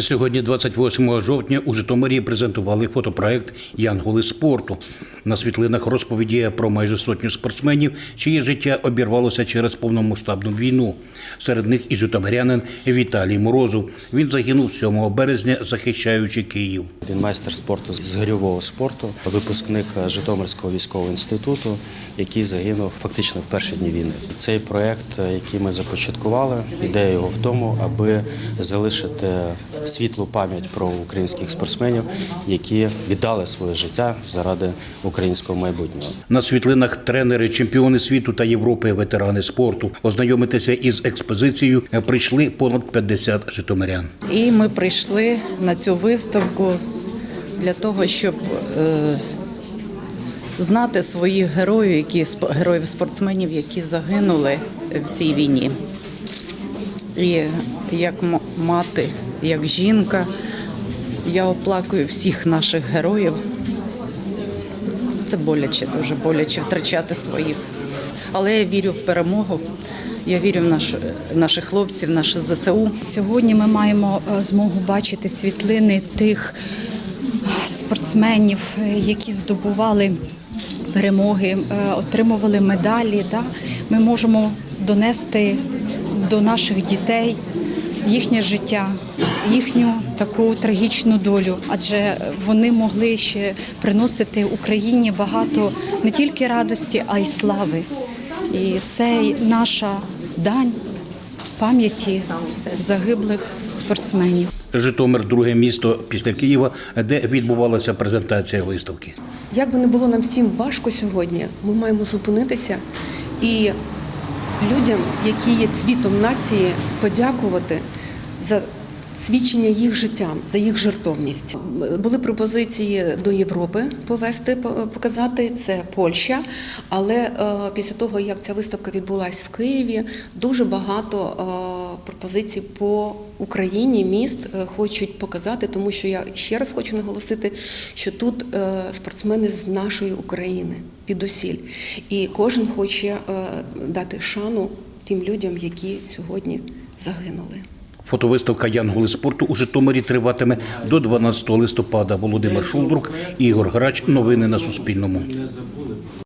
Сьогодні, 28 жовтня, у Житомирі презентували фотопроект Янголи спорту. На світлинах розповіді про майже сотню спортсменів, чиє життя обірвалося через повномасштабну війну. Серед них і житомирянин Віталій Морозов. Він загинув 7 березня, захищаючи Київ. Він майстер спорту з гирьового спорту, випускник Житомирського військового інституту, який загинув фактично в перші дні війни. Цей проект, який ми започаткували, ідея його в тому, аби залишити світлу пам'ять про українських спортсменів, які віддали своє життя заради українського майбутнього. На світлинах тренери, чемпіони світу та Європи, ветерани спорту. Ознайомитися із експозицією прийшли понад 50 житомирян. І ми прийшли на цю виставку для того, щоб е, знати своїх героїв, які героїв спортсменів, які загинули в цій війні. І як мати, як жінка, я оплакую всіх наших героїв. Це боляче, дуже боляче втрачати своїх. Але я вірю в перемогу. Я вірю в наш, наших хлопців, наше ЗСУ. Сьогодні ми маємо е, змогу бачити світлини тих спортсменів, е, які здобували перемоги, е, отримували медалі. Да? Ми можемо донести до наших дітей їхнє життя, їхню таку трагічну долю, адже вони могли ще приносити Україні багато не тільки радості, а й слави. І це наша дань пам'яті загиблих спортсменів. Житомир друге місто після Києва, де відбувалася презентація виставки. Як би не було нам всім важко сьогодні, ми маємо зупинитися і людям, які є цвітом нації, подякувати за свідчення їх життям, за їх жертовність. Були пропозиції до Європи повести, показати це Польща. Але е, після того, як ця виставка відбулася в Києві, дуже багато е, пропозицій по Україні міст е, хочуть показати, тому що я ще раз хочу наголосити, що тут спортсмени з нашої України підусіль, і кожен хоче дати шану тим людям, які сьогодні загинули. Фотовиставка Янголи спорту у Житомирі триватиме до 12 листопада. Володимир Шулдрук, Ігор Грач. Новини на Суспільному.